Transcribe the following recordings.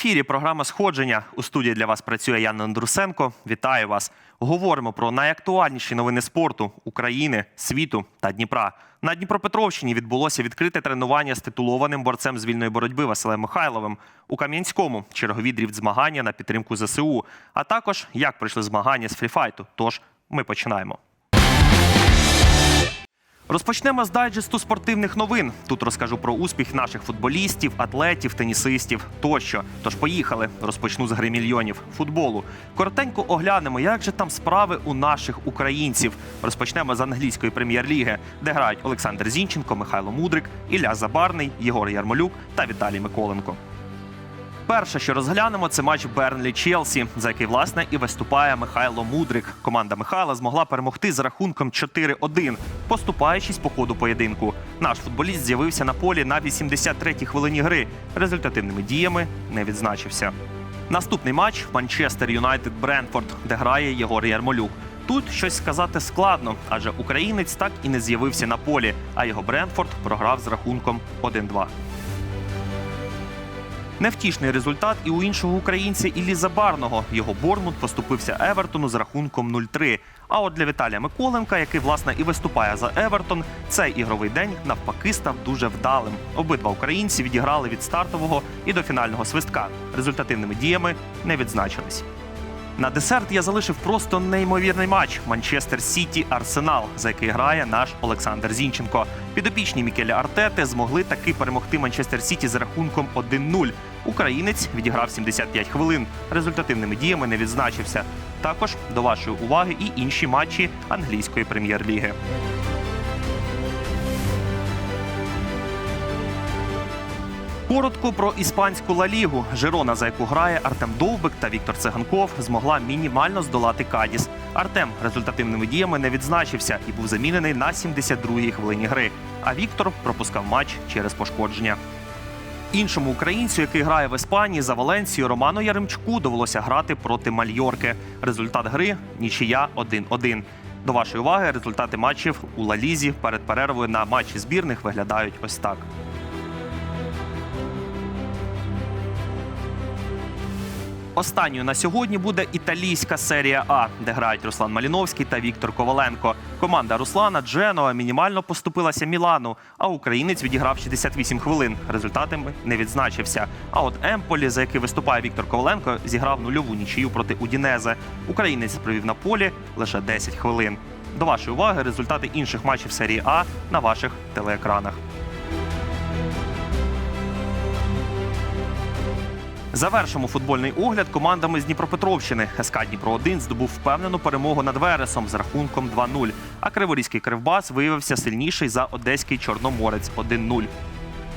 ефірі програма Сходження. У студії для вас працює Яна Андрусенко. Вітаю вас. Говоримо про найактуальніші новини спорту України, світу та Дніпра. На Дніпропетровщині відбулося відкрите тренування з титулованим борцем з вільної боротьби Василем Михайловим. У Кам'янському чергові дріфт змагання на підтримку ЗСУ, а також як пройшли змагання з фріфайту. Тож ми починаємо. Розпочнемо з дайджесту спортивних новин. Тут розкажу про успіх наших футболістів, атлетів, тенісистів тощо. Тож поїхали. Розпочну з гри мільйонів футболу. Коротенько оглянемо, як же там справи у наших українців. Розпочнемо з англійської прем'єр-ліги, де грають Олександр Зінченко, Михайло Мудрик, Ілля Забарний, Єгор Ярмолюк та Віталій Миколенко. Перше, що розглянемо, це матч Бернлі Челсі, за який власне і виступає Михайло Мудрик. Команда Михайла змогла перемогти з рахунком 4-1, поступаючись по ходу поєдинку. Наш футболіст з'явився на полі на 83-й хвилині гри. Результативними діями не відзначився. Наступний матч Манчестер Юнайтед Бренфорд, де грає Єгор Ярмолюк. Тут щось сказати складно, адже українець так і не з'явився на полі, а його Бренфорд програв з рахунком 1-2. Невтішний результат і у іншого українця Іллі Забарного. Його Борнмут поступився Евертону з рахунком 0-3. А от для Віталія Миколенка, який власне і виступає за Евертон, цей ігровий день навпаки став дуже вдалим. Обидва українці відіграли від стартового і до фінального свистка. Результативними діями не відзначились. На десерт я залишив просто неймовірний матч Манчестер Сіті Арсенал, за який грає наш Олександр Зінченко. Підопічні Мікеля Артети змогли таки перемогти Манчестер Сіті з рахунком 1-0. Українець відіграв 75 хвилин. Результативними діями не відзначився. Також до вашої уваги і інші матчі англійської прем'єр-ліги. Коротко про іспанську Ла Лігу. Жирона, за яку грає Артем Довбик та Віктор Циганков, змогла мінімально здолати Кадіс. Артем результативними діями не відзначився і був замінений на 72-й хвилині гри. А Віктор пропускав матч через пошкодження. Іншому українцю, який грає в Іспанії за Валенсію, Роману Яремчуку довелося грати проти Мальйорки. Результат гри нічия 1-1. До вашої уваги результати матчів у Ла Лізі перед перервою на матчі збірних виглядають ось так. Останньою на сьогодні буде італійська серія А, де грають Руслан Маліновський та Віктор Коваленко. Команда Руслана Дженова мінімально поступилася Мілану, а українець відіграв 68 хвилин. Результатами не відзначився. А от Емполі, за який виступає Віктор Коваленко, зіграв нульову нічию проти Удінезе. Українець провів на полі лише 10 хвилин. До вашої уваги результати інших матчів серії А на ваших телеекранах. Завершимо футбольний огляд командами з Дніпропетровщини. СК Дніпро 1 здобув впевнену перемогу над Вересом з рахунком 2-0. А Криворізький Кривбас виявився сильніший за одеський Чорноморець 1-0.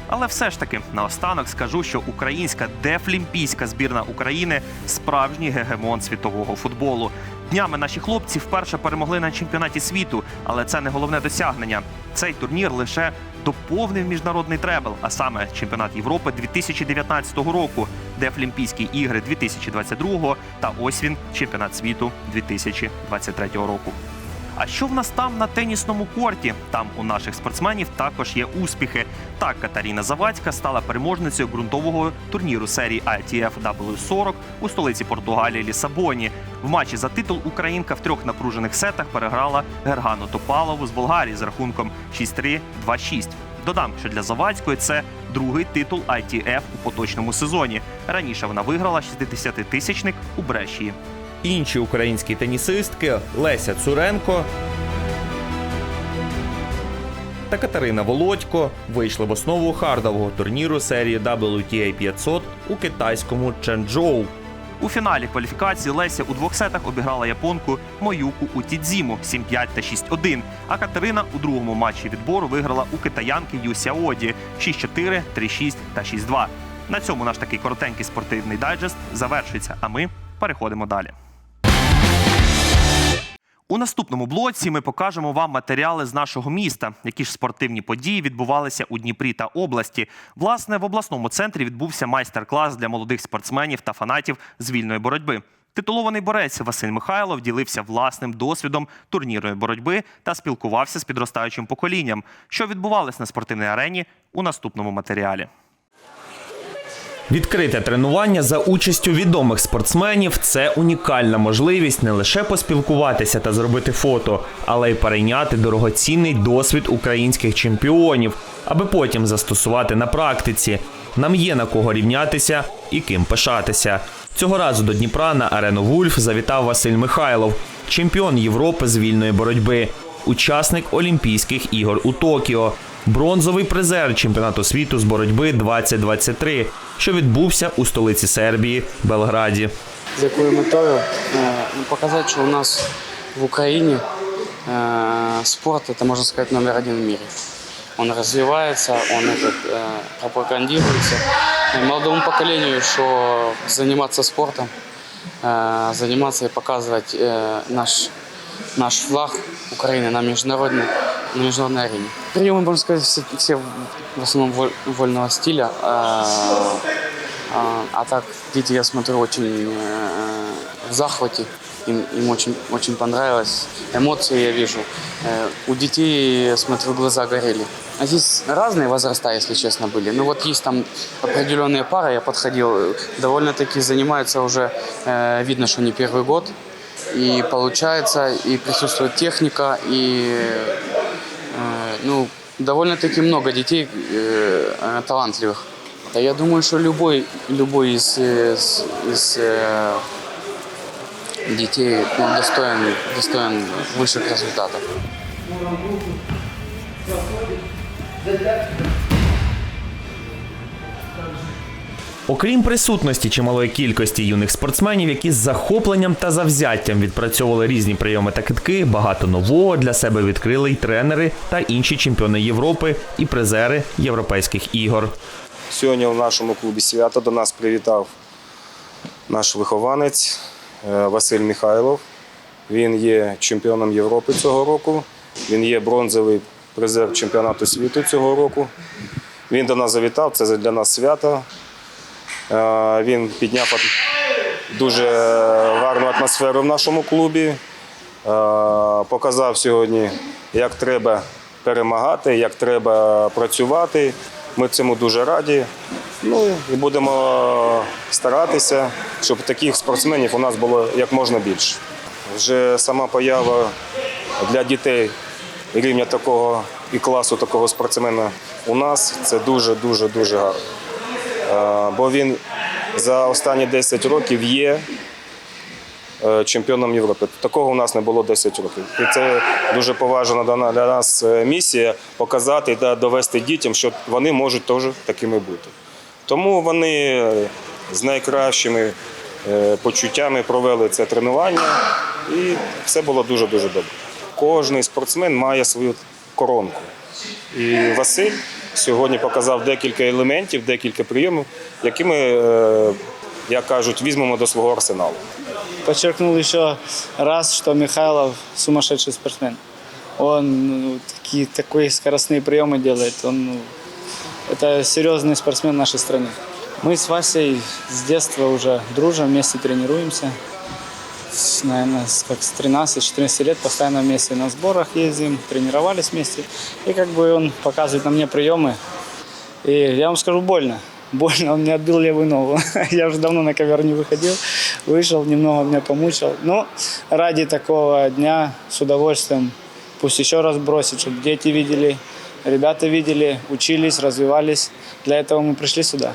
Але все ж таки наостанок скажу, що українська дефлімпійська збірна України справжній гегемон світового футболу. Днями наші хлопці вперше перемогли на чемпіонаті світу, але це не головне досягнення. Цей турнір лише доповнив міжнародний требл, а саме чемпіонат Європи 2019 року, Дефлімпійські ігри 2022 та ось він чемпіонат світу 2023 року. А що в нас там на тенісному корті? Там у наших спортсменів також є успіхи. Так, Катаріна Завадська стала переможницею ґрунтового турніру серії ITF W40 у столиці Португалії Лісабоні. В матчі за титул Українка в трьох напружених сетах переграла Гергану Топалову з Болгарії з рахунком 6-3-2-6. Додам, що для Завадської це другий титул ITF у поточному сезоні. Раніше вона виграла 60-тисячник у Брешії. Інші українські тенісистки Леся Цуренко та Катерина Володько вийшли в основу хардового турніру серії WTA 500 у китайському Ченчжоу. У фіналі кваліфікації Леся у двох сетах обіграла японку Моюку Утідзіму 7-5 та 6-1. А Катерина у другому матчі відбору виграла у китаянки Юсяоді Сяоді 6-4, 3-6 та 6-2. На цьому наш такий коротенький спортивний дайджест завершується. А ми переходимо далі. У наступному блоці ми покажемо вам матеріали з нашого міста, які ж спортивні події відбувалися у Дніпрі та області. Власне, в обласному центрі відбувся майстер-клас для молодих спортсменів та фанатів з вільної боротьби. Титулований борець Василь Михайлов ділився власним досвідом турнірної боротьби та спілкувався з підростаючим поколінням, що відбувалось на спортивній арені у наступному матеріалі. Відкрите тренування за участю відомих спортсменів це унікальна можливість не лише поспілкуватися та зробити фото, але й перейняти дорогоцінний досвід українських чемпіонів, аби потім застосувати на практиці. Нам є на кого рівнятися і ким пишатися. Цього разу до Дніпра на арену Вульф завітав Василь Михайлов, чемпіон Європи з вільної боротьби, учасник Олімпійських ігор у Токіо, бронзовий призер чемпіонату світу з боротьби 2023, що відбувся у столиці Сербії Белграді. з якою метою е, ну, показати, що у нас в Україні е, спорт это, можно сказать, номер один в мире. Он развивается, он этот, э, пропагандируется. И молодому поколению, что заниматься спортом, э, заниматься и показывать э, наш, наш флаг Украины на международной, на международной арене. Приемы, можно сказать, все, все в основном воль- вольного стиля. э, а, а так, дети, я смотрю, очень э, в захвате. Им, им очень, очень понравилось. Эмоции я вижу. Э, у детей, я смотрю, глаза горели. А здесь разные возраста, если честно, были. Ну вот есть там определенные пары, я подходил, э, довольно-таки занимаются уже, э, видно, что не первый год. И получается, и присутствует техника, и ну, довольно-таки много детей э, э, талантливых. Да я думаю, что любой, любой из, э, из, из, э, детей ну, достоин, достоин высших результатов. Окрім присутності чималої кількості юних спортсменів, які з захопленням та завзяттям відпрацьовували різні прийоми та китки, багато нового для себе відкрили й тренери та інші чемпіони Європи і призери європейських ігор. Сьогодні в нашому клубі свято до нас привітав наш вихованець е, Василь Михайлов. Він є чемпіоном Європи цього року. Він є бронзовий призер чемпіонату світу цього року. Він до нас завітав, це для нас свято. Е, Він підняв дуже гарну атмосферу в нашому клубі. Е, Показав сьогодні, як треба перемагати, як треба працювати. Ми цьому дуже раді. Ну і будемо старатися, щоб таких спортсменів у нас було як можна більше. Вже сама поява для дітей рівня такого і класу такого спортсмена у нас це дуже дуже дуже гарно. Е, Бо він за останні 10 років є е, чемпіоном Європи. Такого у нас не було 10 років. І це дуже поважна для нас е, місія показати та довести дітям, що вони можуть теж такими бути. Тому вони з найкращими почуттями провели це тренування, і все було дуже дуже добре. Кожний спортсмен має свою коронку. І Василь сьогодні показав декілька елементів, декілька прийомів, які ми, е, як кажуть, візьмемо до свого арсеналу. подчеркнул еще раз, что Михайлов сумасшедший спортсмен. Он ну, такие, такие скоростные приемы делает. Он, ну, это серьезный спортсмен в нашей стране. Мы с Васей с детства уже дружим, вместе тренируемся. Наверное, как с 13-14 лет постоянно вместе на сборах ездим, тренировались вместе. И как бы он показывает на мне приемы. И я вам скажу, больно. Больно, он мне отбил левую ногу. Я уже давно на ковер не выходил. Вышел, немного меня помучил. Но ради такого дня с удовольствием пусть еще раз бросит, чтобы дети видели, ребята видели, учились, развивались. Для этого мы пришли сюда.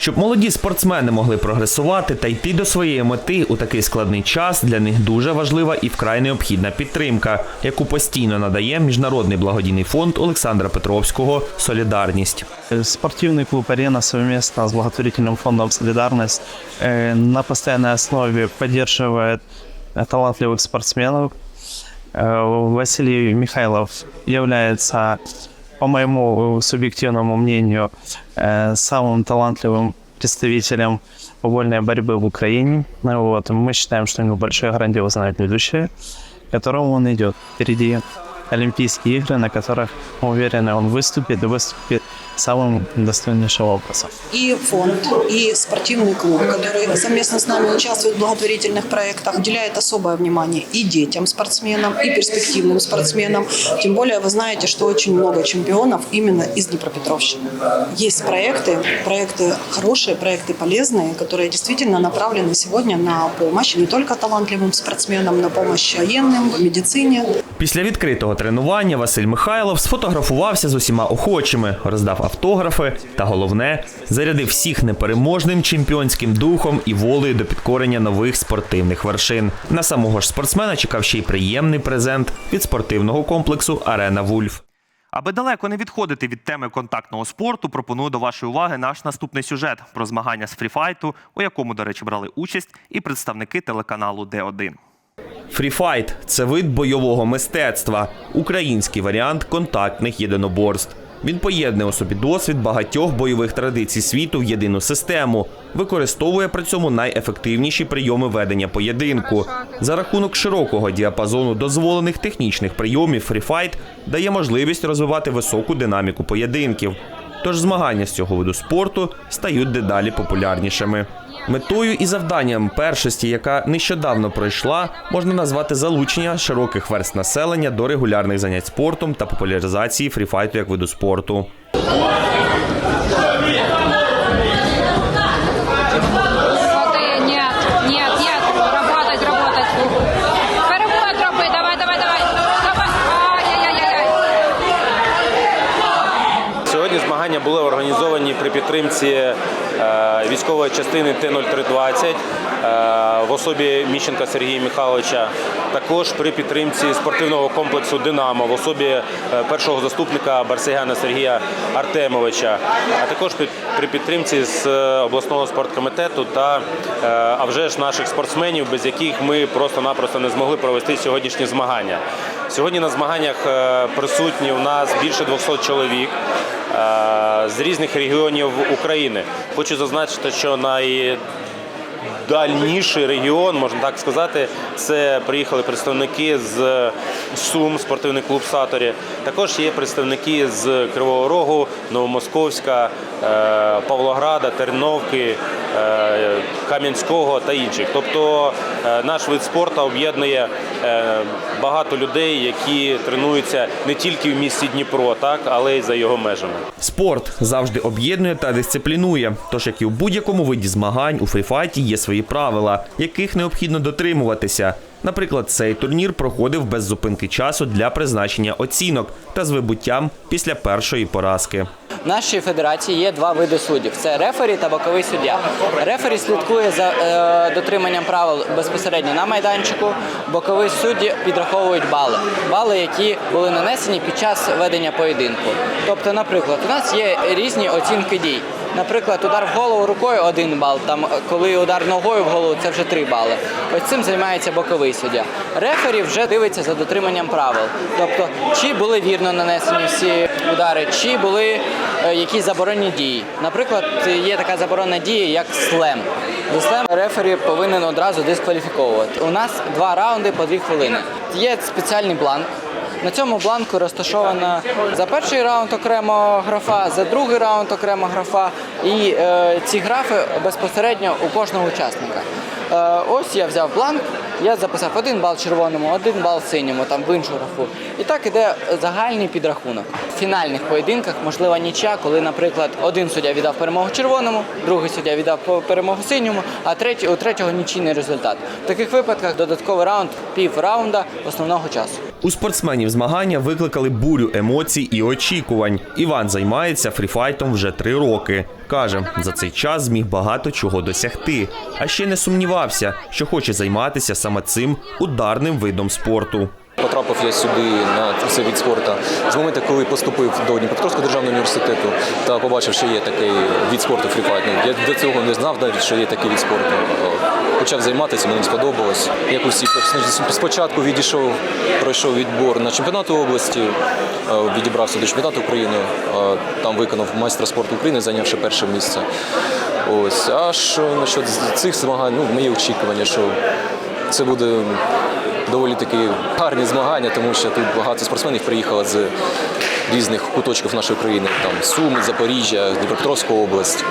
Щоб молоді спортсмени могли прогресувати та йти до своєї мети у такий складний час, для них дуже важлива і вкрай необхідна підтримка, яку постійно надає міжнародний благодійний фонд Олександра Петровського Солідарність. Спортивный клуб «Арена» совместно с благотворительным фондом «Солидарность» э, на постоянной основе поддерживает э, талантливых спортсменов. Э, Василий Михайлов является, по моему э, субъективному мнению, э, самым талантливым представителем вольной борьбы в Украине. Ну Вот. Мы считаем, что у него большое грандиозное будущее, к которому он идет. Впереди Олимпийские игры, на которых, мы уверены, он выступит и выступит самым достойнейшим образом. и фонд, и спортивный клуб, который совместно с нами участвует в благотворительных проектах, уделяет особое внимание и детям спортсменам, и перспективным спортсменам. Тем более вы знаете, что очень много чемпионов именно из Днепропетровщины. Есть проекты, проекты хорошие, проекты полезные, которые действительно направлены сегодня на помощь не только талантливым спортсменам, на помощь военным, в медицине, Після відкритого тренування Василь Михайлов сфотографувався з усіма охочими, роздав автографи та головне зарядив всіх непереможним чемпіонським духом і волею до підкорення нових спортивних вершин. На самого ж спортсмена чекав ще й приємний презент від спортивного комплексу Арена Вульф. Аби далеко не відходити від теми контактного спорту, пропоную до вашої уваги наш наступний сюжет про змагання з фріфайту, у якому, до речі, брали участь і представники телеканалу Д1. Фріфайт це вид бойового мистецтва, український варіант контактних єдиноборств. Він поєднує у собі досвід багатьох бойових традицій світу в єдину систему, використовує при цьому найефективніші прийоми ведення поєдинку. За рахунок широкого діапазону дозволених технічних прийомів фріфайт дає можливість розвивати високу динаміку поєдинків. Тож змагання з цього виду спорту стають дедалі популярнішими. Метою і завданням першості, яка нещодавно пройшла, можна назвати залучення широких верст населення до регулярних занять спортом та популяризації фріфайту як виду спорту. Сьогодні змагання були організовані при підтримці військової частини Т-0320 е, в особі Міщенка Сергія Михайловича. Також при підтримці спортивного комплексу Динамо в особі е, першого заступника Барсегяна Сергія Артемовича, а також при- підтримці з е, обласного спорткомітету та е, а вже ж наших спортсменів, без яких ми просто-напросто не змогли провести сьогоднішні змагання. Сьогодні на змаганнях е, присутні у нас більше 200 чоловік е, з різних регіонів України. Хочу зазначити, що най Дальніший регіон, можна так сказати, це приїхали представники з Сум, спортивний клуб Саторі. Також є представники з Кривого Рогу, Новомосковська, е, Павлограда, Терновки, е, Кам'янського та інших. Тобто е, наш вид спорту об'єднує багато людей, які тренуються не тільки в місті Дніпро, так, але й за його межами. Спорт завжди об'єднує та дисциплінує. Тож, як і у будь-якому виді змагань, у фріфайті є свої правила, яких необхідно дотримуватися. Наприклад, цей турнір проходив без зупинки часу для призначення оцінок та з вибуттям після першої поразки. В нашій федерації є два види суддів: це рефері та боковий суддя. Рефері слідкує за е, дотриманням правил безпосередньо на майданчику. Бокові судді підраховують бали, бали, які були нанесені під час ведення поєдинку. Тобто, наприклад, у нас є різні оцінки дій. Наприклад, удар в голову рукою один бал. Там, коли удар ногою в голову, це вже три бали. Ось цим займається боковий суддя. Рефері вже дивиться за дотриманням правил. Тобто, чи були вірно нанесені всі удари, чи були е, якісь заборонені дії. Наприклад, є така заборонена дія, як слем. За слем рефері повинен одразу дискваліфіковувати. У нас два раунди по дві хвилини. Є спеціальний бланк. На цьому бланку розташована за перший раунд окремо графа, за другий раунд окремо графа. І е, ці графи безпосередньо у кожного учасника. Е, ось я взяв бланк, я записав один бал червоному, один бал синьому, там в іншу графу. І так іде загальний підрахунок. В фінальних поєдинках можлива нічя, коли, наприклад, один суддя віддав перемогу червоному, другий суддя віддав перемогу синьому, а третій, у третього нічийний результат. В таких випадках додатковий раунд пів раунда основного часу. У спортсменів змагання викликали бурю емоцій і очікувань. Іван займається фріфайтом вже три роки. Каже, за цей час зміг багато чого досягти, а ще не сумнівався, що хоче займатися саме цим ударним видом спорту. Потрапив я сюди на цей від спорту з моменту, коли поступив до Дніпропетровського державного університету та побачив, що є такий від спорту фріфайт. Ну, Я до цього не знав навіть, що є такий від спорту. Почав займатися, мені сподобалось. Як усі спочатку відійшов, пройшов відбор на чемпіонат області, е, відібрався до чемпіонату України, е, там виконав майстра спорту України, зайнявши перше місце. Ось. А що насчет цих змагань, ну, мої очікування, що це буде доволі такі гарні змагання, тому що тут багато спортсменів приїхало з різних куточків нашої країни, там Суми, Запоріжжя, Дніпропетровська область.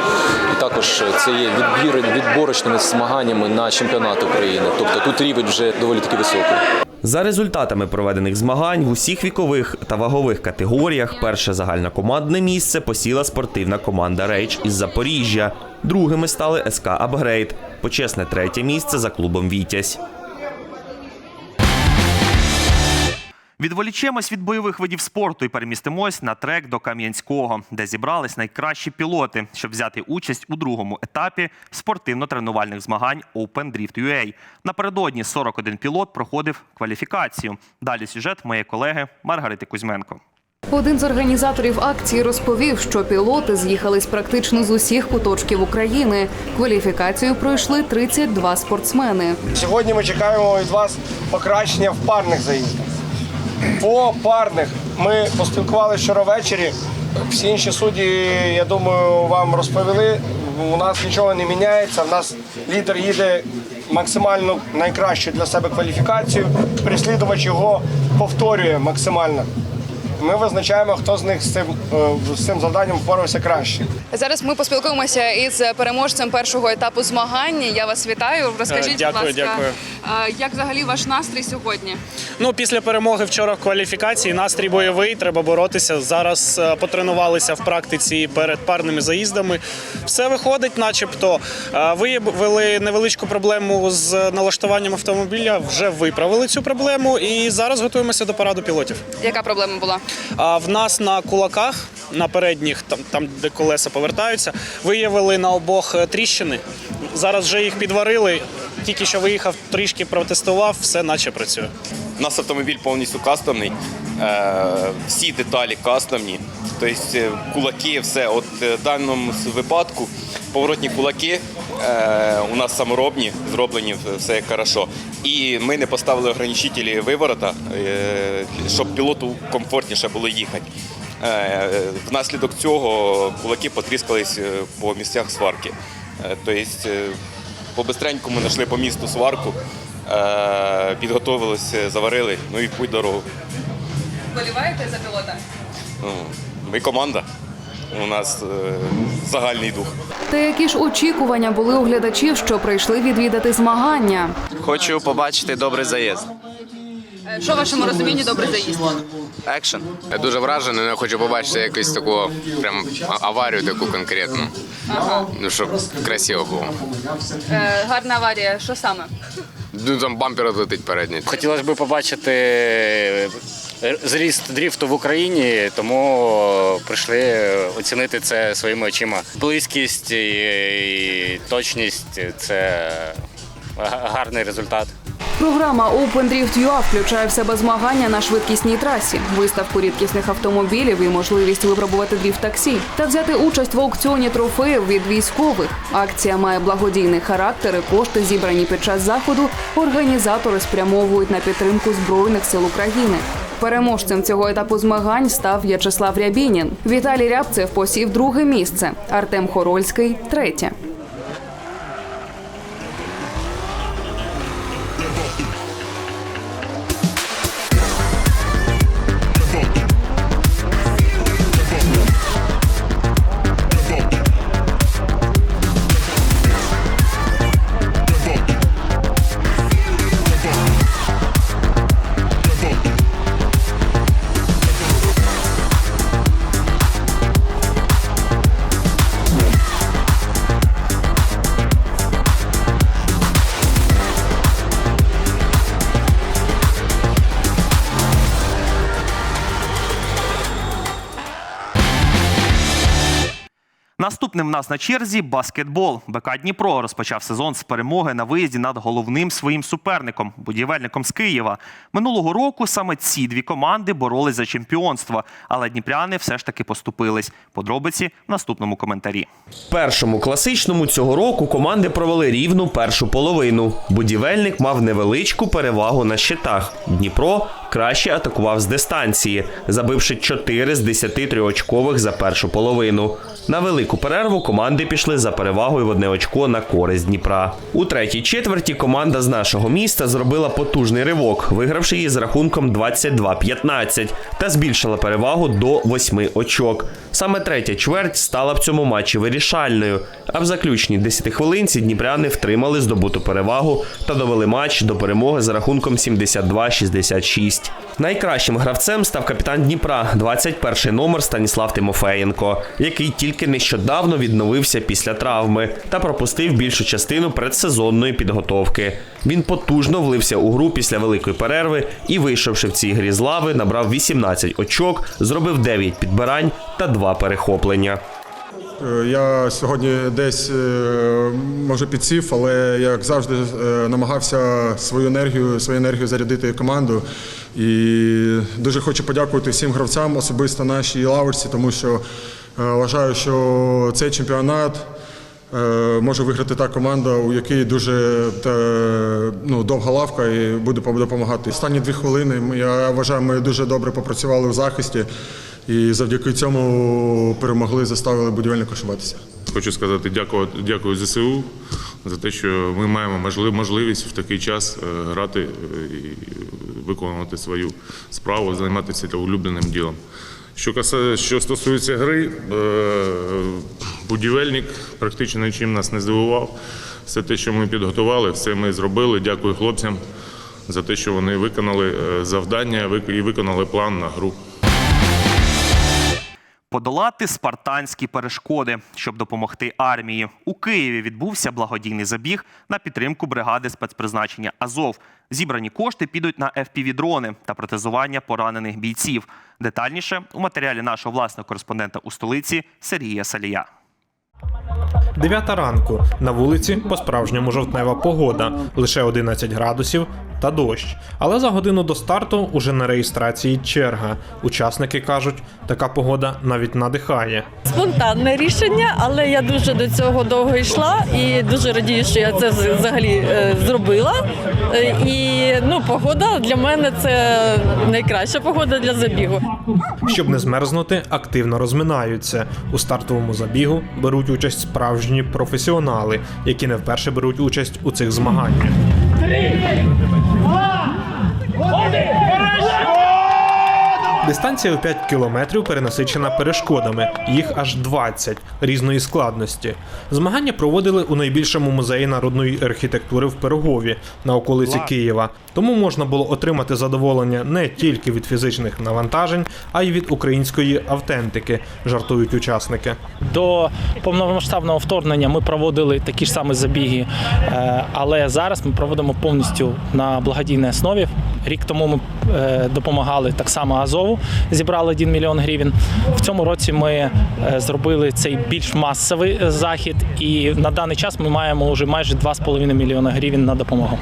І також це є відбір відборочними змаганнями на чемпіонат України. Тобто тут рівень вже доволі таки високий. За результатами проведених змагань в усіх вікових та вагових категоріях перше загальнокомандне місце посіла спортивна команда Рейдж із Запоріжжя. Другими стали СК Апгрейд. Почесне третє місце за клубом Вітязь. Відволічемось від бойових видів спорту і перемістимось на трек до Кам'янського, де зібрались найкращі пілоти, щоб взяти участь у другому етапі спортивно-тренувальних змагань Open Drift UA. Напередодні 41 пілот проходив кваліфікацію. Далі сюжет моєї колеги Маргарити Кузьменко. Один з організаторів акції розповів, що пілоти з'їхались практично з усіх куточків України. Кваліфікацію пройшли 32 спортсмени. Сьогодні ми чекаємо від вас покращення в парних заїздах. По парних ми поспілкувалися вчора ввечері. Всі інші судді, я думаю, вам розповіли. У нас нічого не міняється. У нас лідер їде максимально найкращу для себе кваліфікацію. Прислідувач його повторює максимально. Ми визначаємо, хто з них з цим, е, з цим завданням впорався краще. Зараз ми поспілкуємося із переможцем першого етапу змагань. Я вас вітаю. Розкажіть, дякую, будь ласка, дякую. як взагалі ваш настрій сьогодні? Ну, після перемоги вчора в кваліфікації настрій бойовий, треба боротися. Зараз е, потренувалися в практиці перед парними заїздами. Все виходить, начебто. Е, Виявили невеличку проблему з налаштуванням автомобіля, вже виправили цю проблему і зараз готуємося до параду пілотів. Яка проблема була? А в нас на кулаках, на передніх, там, там де колеса повертаються, виявили на обох е, тріщини. Зараз вже їх підварили. Тільки що виїхав, трішки протестував, все наче працює. У нас автомобіль повністю кастомний, е, всі деталі кастомні, тобто е, кулаки, все. От в даному випадку поворотні кулаки е, у нас саморобні, зроблені все як хорошо. І ми не поставили ограничителі виворота, е, щоб пілоту комфортніше було їхати. Е, Внаслідок цього кулаки потріскались по місцях сварки. Тобто е, по-бистренькому знайшли по місту сварку, підготовилися, заварили, ну і путь дорогу. Вболіваєте за пілота? Ну, ми команда, у нас загальний дух. Та які ж очікування були у глядачів, що прийшли відвідати змагання? Хочу побачити добрий заїзд. Е, Що в вашому розумінні добре заїзд? Екшен. Я дуже вражений, але хочу побачити якусь таку прям аварію таку конкретну. Ну, щоб красиво було. Е, гарна аварія. Що саме? Ну там бампер летить передній. Хотілося б побачити зріст дріфту в Україні, тому прийшли оцінити це своїми очима. Близькість і, точність це гарний результат. Програма Open Drift UA включає в себе змагання на швидкісній трасі, виставку рідкісних автомобілів і можливість випробувати дріфт таксі та взяти участь в аукціоні трофеїв від військових. Акція має благодійний характер. і Кошти, зібрані під час заходу, організатори спрямовують на підтримку збройних сил України. Переможцем цього етапу змагань став В'ячеслав Рябінін. Віталій Рябцев посів друге місце. Артем Хорольський третє. Наступним в нас на черзі баскетбол. БК Дніпро розпочав сезон з перемоги на виїзді над головним своїм суперником будівельником з Києва. Минулого року саме ці дві команди боролись за чемпіонство, але дніпряни все ж таки поступились. Подробиці в наступному коментарі. Першому класичному цього року команди провели рівну першу половину. Будівельник мав невеличку перевагу на щитах. Дніпро краще атакував з дистанції, забивши 4 з 10 триочкових за першу половину. На велику перерву команди пішли за перевагою в одне очко на користь Дніпра. У третій четверті команда з нашого міста зробила потужний ривок, вигравши її з рахунком 22-15 та збільшила перевагу до 8 очок. Саме третя чверть стала в цьому матчі вирішальною. А в заключній 10 хвилинці дніпряни втримали здобуту перевагу та довели матч до перемоги за рахунком 72-66. Найкращим гравцем став капітан Дніпра, 21 номер Станіслав Тимофеєнко, який тільки нещодавно відновився після травми та пропустив більшу частину предсезонної підготовки. Він потужно влився у гру після великої перерви і, вийшовши в цій грі з лави, набрав 18 очок, зробив 9 підбирань та 2 перехоплення. Е, Я сьогодні десь е, може підсів, але як завжди е, намагався свою енергію, свою енергію зарядити команду. І дуже хочу подякувати всім гравцям, особисто нашій лавочці, тому що вважаю, що цей чемпіонат може виграти та команда, у якій дуже ну, довга лавка і буде допомагати. Останні дві хвилини я вважаю, ми дуже добре попрацювали в захисті. І завдяки цьому перемогли, заставили будівельник ошибатися. Хочу сказати дякую, дякую ЗСУ за те, що ми маємо можли- можливість в такий час е, грати е, і виконувати свою справу, займатися улюбленим ділом. Що каса- що стосується гри, е, будівельник практично нічим нас не здивував. Все те, що ми підготували, все ми зробили. Дякую хлопцям за те, що вони виконали завдання і виконали план на гру. Подолати спартанські перешкоди, щоб допомогти армії. У Києві відбувся благодійний забіг на підтримку бригади спецпризначення Азов. Зібрані кошти підуть на FPV-дрони та протезування поранених бійців. Детальніше у матеріалі нашого власного кореспондента у столиці Сергія Салія. Дев'ята ранку на вулиці по-справжньому жовтнева погода, лише 11 градусів та дощ. Але за годину до старту уже на реєстрації черга. Учасники кажуть, така погода навіть надихає. Спонтанне рішення, але я дуже до цього довго йшла і дуже радію, що я це взагалі е, зробила. Е, І ну, погода для мене це найкраща погода для забігу. Щоб не змерзнути, активно розминаються. У стартовому забігу беруть участь справжні професіонали, які не вперше беруть участь у цих змаганнях. Дистанція у 5 кілометрів перенасичена перешкодами, їх аж 20 різної складності. Змагання проводили у найбільшому музеї народної архітектури в Пирогові на околиці Києва. Тому можна було отримати задоволення не тільки від фізичних навантажень, а й від української автентики, жартують учасники. До повномасштабного вторгнення ми проводили такі ж самі забіги, е, але зараз ми проводимо повністю на благодійній основі. Рік тому ми е, допомагали так само Азову, зібрали 1 мільйон гривень. В цьому році ми е, зробили цей більш масовий захід, і на даний час ми маємо вже майже 2,5 мільйона гривень на допомогу.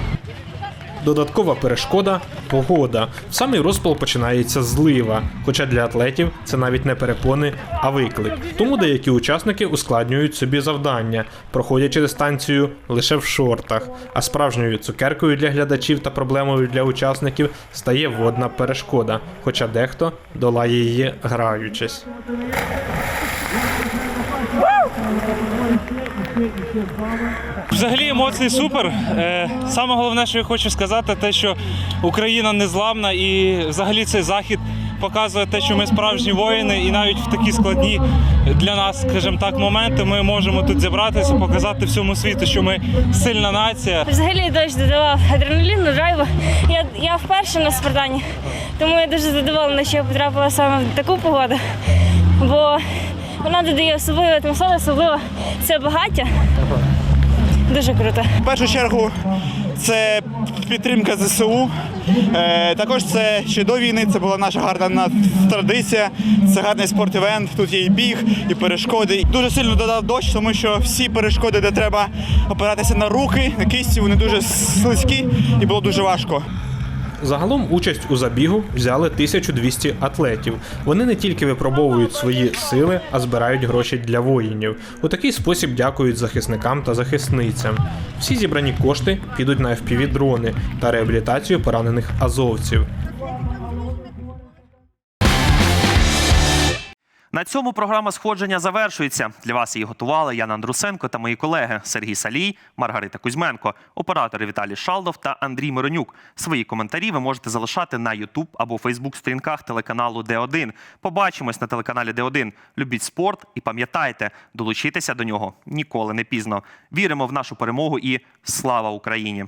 Додаткова перешкода погода. В самий розпал починається злива. Хоча для атлетів це навіть не перепони, а виклик. Тому деякі учасники ускладнюють собі завдання, проходячи дистанцію лише в шортах. А справжньою цукеркою для глядачів та проблемою для учасників стає водна перешкода, хоча дехто долає її граючись. Взагалі емоції супер. Е, Саме головне, що я хочу сказати, те, що Україна незламна і взагалі цей захід показує те, що ми справжні воїни, і навіть в такі складні для нас, скажімо так, моменти ми можемо тут зібратися, показати всьому світу, що ми сильна нація. Взагалі дощ додавав адреналіну, драйву. Я, я вперше на Спартані, тому я дуже задоволена, що я потрапила саме в таку погоду, бо вона додає особливу атмосферу, особливо це багаття. Дуже круто. В першу чергу це підтримка ЗСУ. Е, також це ще до війни це була наша гарна традиція. Це гарний спорт-івент. Тут є і біг, і перешкоди. Дуже сильно додав дощ, тому що всі перешкоди, де треба опиратися на руки, на кисті, вони дуже слизькі і було дуже важко. Загалом участь у забігу взяли 1200 атлетів. Вони не тільки випробовують свої сили, а збирають гроші для воїнів. У такий спосіб дякують захисникам та захисницям. Всі зібрані кошти підуть на FPV-дрони та реабілітацію поранених азовців. На цьому програма сходження завершується. Для вас її готували Яна Андрусенко та мої колеги Сергій Салій, Маргарита Кузьменко, оператори Віталій Шалдов та Андрій Миронюк. Свої коментарі ви можете залишати на YouTube або Facebook сторінках телеканалу Д1. Побачимось на телеканалі Д1. Любіть спорт і пам'ятайте, долучитися до нього ніколи не пізно. Віримо в нашу перемогу і слава Україні!